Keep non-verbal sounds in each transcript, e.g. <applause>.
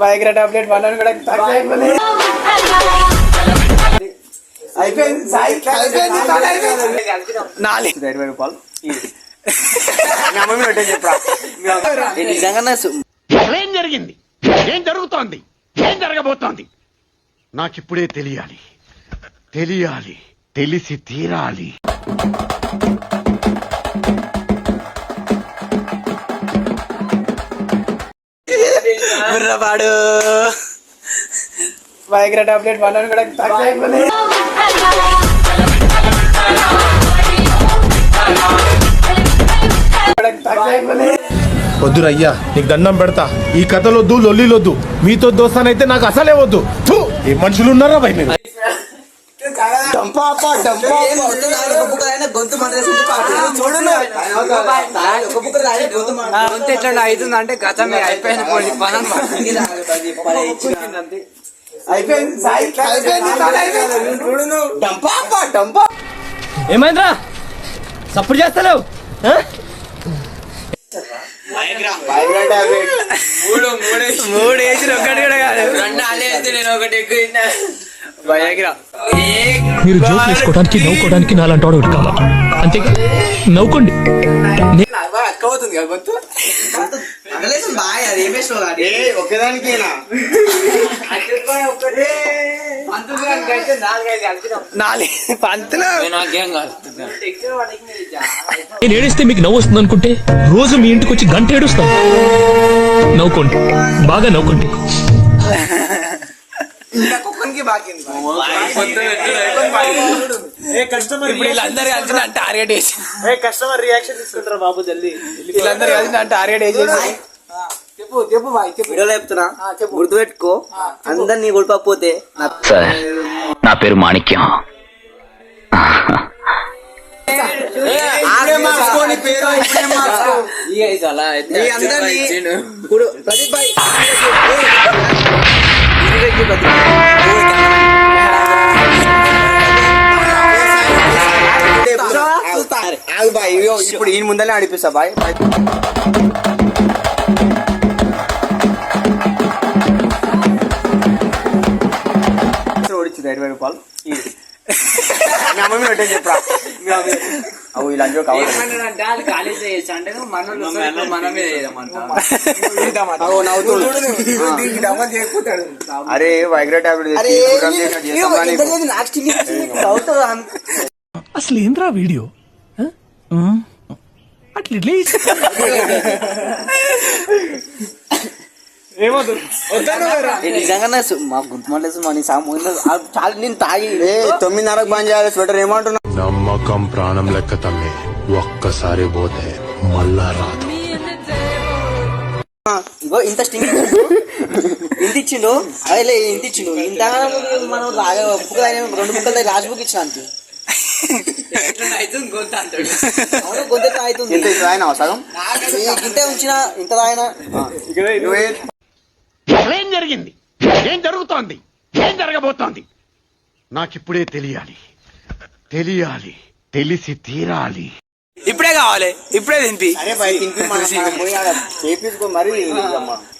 Viagra tablet one కూడా తక్కువ అయిపోయింది. అయిపోయింది. సాయి అయిపోయింది చాలా అయిపోయింది. నాలుగు ఇరవై రూపాయలు <laughs> <laughs> నిజంగా ఏం జరిగింది? ఏం జరుగుతోంది? ఏం జరగబోతోంది? నాకిప్పుడే తెలియాలి. తెలియాలి. తెలిసి తీరాలి. బుర్రపాడు వైగ్రా టాబ్లెట్ వన్ కూడా తక్కువ అయిపోయింది వద్దురయ్యా నీకు దండం పెడతా. ఈ కథలొద్దు లొల్లిలొద్దు. మీతో దోస్తానైతే నాకు అసలే వద్దు. ఏ మనుషులు ఉన్నారా భయ్ మీరు డంపా అప్ప డంపా గొంతు ఎట్లా అవుతుంది అంటే గతమే అయిపోయింది పనం అప్ప డంపా. ఏమైందిరా? సప్పుడు చేస్తలేవు? వైగ్రా టాబ్లెట్ మూడు వేసి ఒక్కటి కూడా కాదు రెండు ఆలేసి నేను ఒకటి ఎక్కువ మీరు జోక్ వేసుకోవడానికి నవ్వుకోవడానికి నాలాంటి వాడు ఒకటి కావాలి? అంతేగా? నవ్వుకోండి. అక్క అవుతుంది కదా గొంతు? బాయ్ అది ఏం వేసినావు కానీ ఏ ఒక్కదానికేనా నాలుగు పంతులు నేను ఏడిస్తే మీకు నవ్వు వస్తుంది అనుకుంటే రోజు మీ ఇంటికి వచ్చి గంట ఏడుస్తాను నవ్వుకోండి. బాగా నవ్వుకోండి. వీళ్ళందరూ కలిసి నన్ను టార్గెట్ వేసి కస్టమర్ రియాక్షన్ తీసుకుంటారా బాబు జల్దీ? వీళ్ళందరూ కలిసి నన్ను టార్గెట్ వేసేసి చెప్పు చెప్పు బాయ్ చెప్పు. వీడియోలో చెప్తున్నా. గుర్తుపెట్టుకో. అందరినీ కొడపకపోతే నా నా పేరు మాణిక్యం. ఇప్పుడే మార్చుకో నీ ఇగో ఇప్పుడు ఈయన ముందరే నడిపిస్తా బాయ్. ఓడిచ్చింది ఇరవై రూపాయలు. చెప్పరా. అవు. ఇలా అరే వైగ్రా టాబ్లెట్ అసలు ఏంద్రా వీడియో? అట్లా ఇట్లా నిజంగా మా గుర్తుమలేదు మన సాము చాలా నేను తాగి. తొమ్మిదిన్నరకు బంద్ చేయాలి స్వెటర్ ఏమంటున్నా నమ్మకం ప్రాణం లెక్క తమ్మి. ఒక్కసారి పోతే మళ్ళా రాదు. ఇగో ఇంత స్టింగ్ ఇంత ఇచ్చిండు. అదే ఇంత ఇచ్చిండు. ఇంత మనం రాగా బుక్ రెండు బుక్కలు రాసి బుక్ ఇచ్చిన అంతే. ఇంత రాయన సగం ఇంత ఉంచిన ఇంత రాయన ఏం జరిగింది ఏం జరుగుతోంది ఏం జరగబోతోంది నాకిప్పుడే తెలియాలి తెలియాలి తెలిసి తీరాలి ఇప్పుడే కావాలి ఇప్పుడే తింపి మరి. <laughs>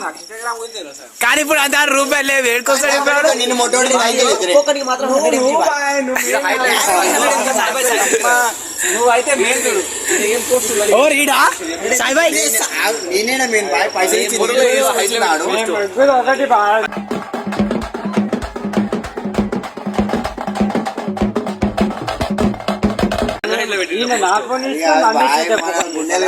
కానీ ఇప్పుడు అంత రూపాయలు లేవు. ఏడుకొస్తాడు నువ్వైతే మెయిన్ చూడు. ఓ రీడా? సాయిబాయ్? నేనేనా మెయిన్ బాయ్? పైసలు ఇచ్చి ఇస్తున్నాడు. ఇక బాయ్ మన గుండెలు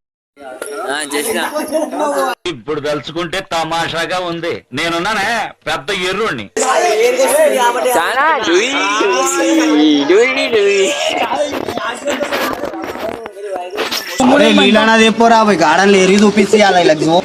ఇప్పుడు తలుచుకుంటే తమాషాగా ఉంది. నేనున్నానే పెద్ద ఎర్రోణ్ణి. నీళ్ళనా తెప్పోరా పోయి గాడలు ఎరిగి చూపించి అలా ఇలా డూయి,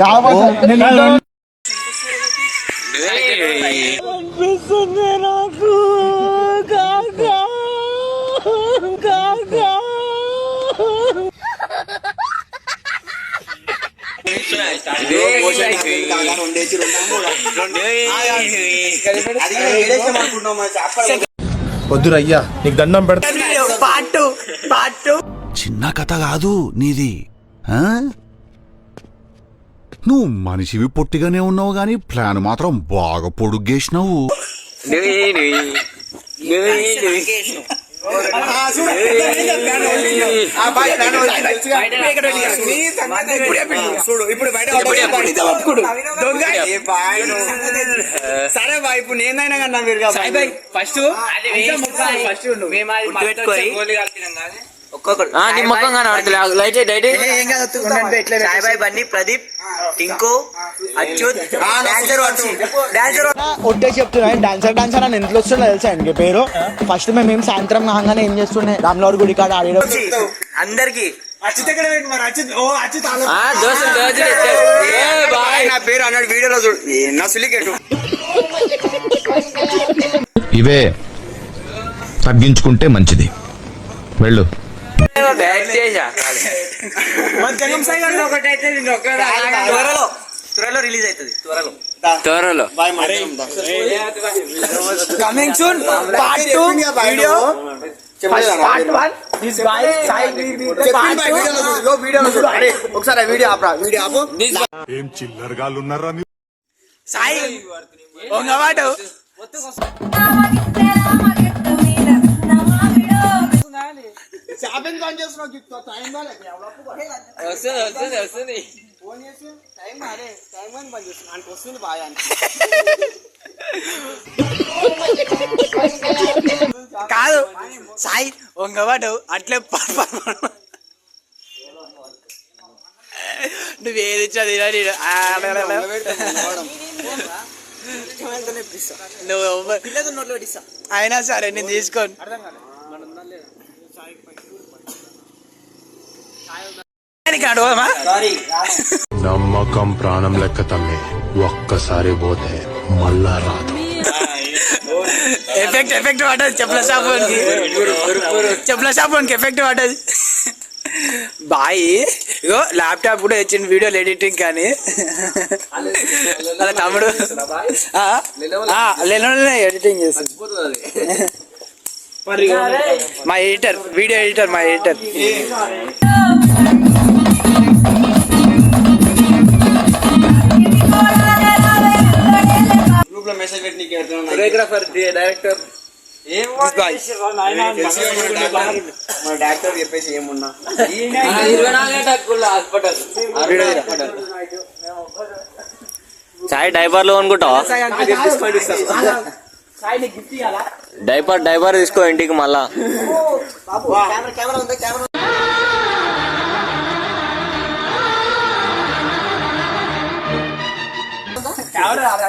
వద్దురయ్యా నీకు దండం పెడతా చిన్న కథ కాదు నీది నువ్వు మనిషివి పొట్టిగానే ఉన్నావు గాని ప్లాన్ మాత్రం బాగా పొడుగేసినావు సరే బా ఇప్పుడు నేనైనా కన్నా మీరు ఫస్ట్ ఫస్ట్ ఆ, నీ ముఖం కనబడతలే. Light light. Sai boy Bunny Pradeep Tinku Achyut dancer dancer ఒట్టే చెప్తున్నా డాన్సర్ డాన్సర్ అని ఎంత వస్తుందో తెలుసా అండి పేరు? ఫస్ట్ మేము ఏం సాయంత్రం కాగానే ఏం చేస్తుండే? రామ్లవారి గుడి కాడ అందరికి. నా పేరు అన్నాడు వీడియోలో చూడు. నా సులికెట్టు. ఇవే తగ్గించుకుంటే మంచిది. వెళ్ళు. బ్యాక్ చేసా. త్వరలో త్వరలో రిలీజ్ అవుతుంది త్వరలో. త్వరలో. Coming soon part two video part one this boy Sai వీడియోలో చూడు అరే ఒకసారి ఆ వీడియో ఆపరా వీడియో ఆపు. ఏం చిల్లరగాళ్ళు ఉన్నారా సాయి ఒంగవాడు వస్తుంది వస్తుంది వస్తుంది కాదు సాయి ఒంగవాడు అట్లే ప- ప- ప- నువ్వు ఏది చదివినా. నువ్వు అయినా సరే నేను తీసుకోను నమ్మకం ప్రాణం లెక్క తమ్మి ఒక్కసారి పోతే మళ్ళా రాదు. ఎఫెక్ట్ ఎఫెక్ట్ పడ్డది చెప్పుల షాపుకి చెప్పుల షాపుకి ఎఫెక్ట్ పడ్డది. బాయ్ ఇగో ల్యాప్టాప్ కూడా వచ్చింది వీడియోలు ఎడిటింగ్ కానీ. అలా తమ్ముడు లెనోనే ఎడిటింగ్ చేస్తుంది మా ఎడిటర్ వీడియో ఎడిటర్ మా ఎడిటర్. Choreographer director doctor. చెప్పేసి ఏమున్నా? ఇరవై నాలుగు గంటల హాస్పిటల్. సాయి డైపర్లు అనుకుంటావా డైపర్ డైపర్ తీసుకో ఇంటికి మళ్ళా. కెమెరా ఉందా కెమెరా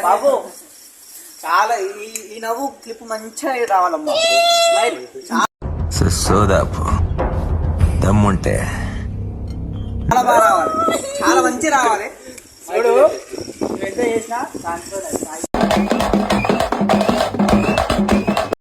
బాబు చాలా ఈ ఈ నవ్వు క్లిప్ మంచిగా రావాలమ్మా సోదాపు దమ్ముంటే. చాలా బాగా రావాలి. చాలా మంచి రావాలి. చూడు. ఎంత చేసినా దాంట్లో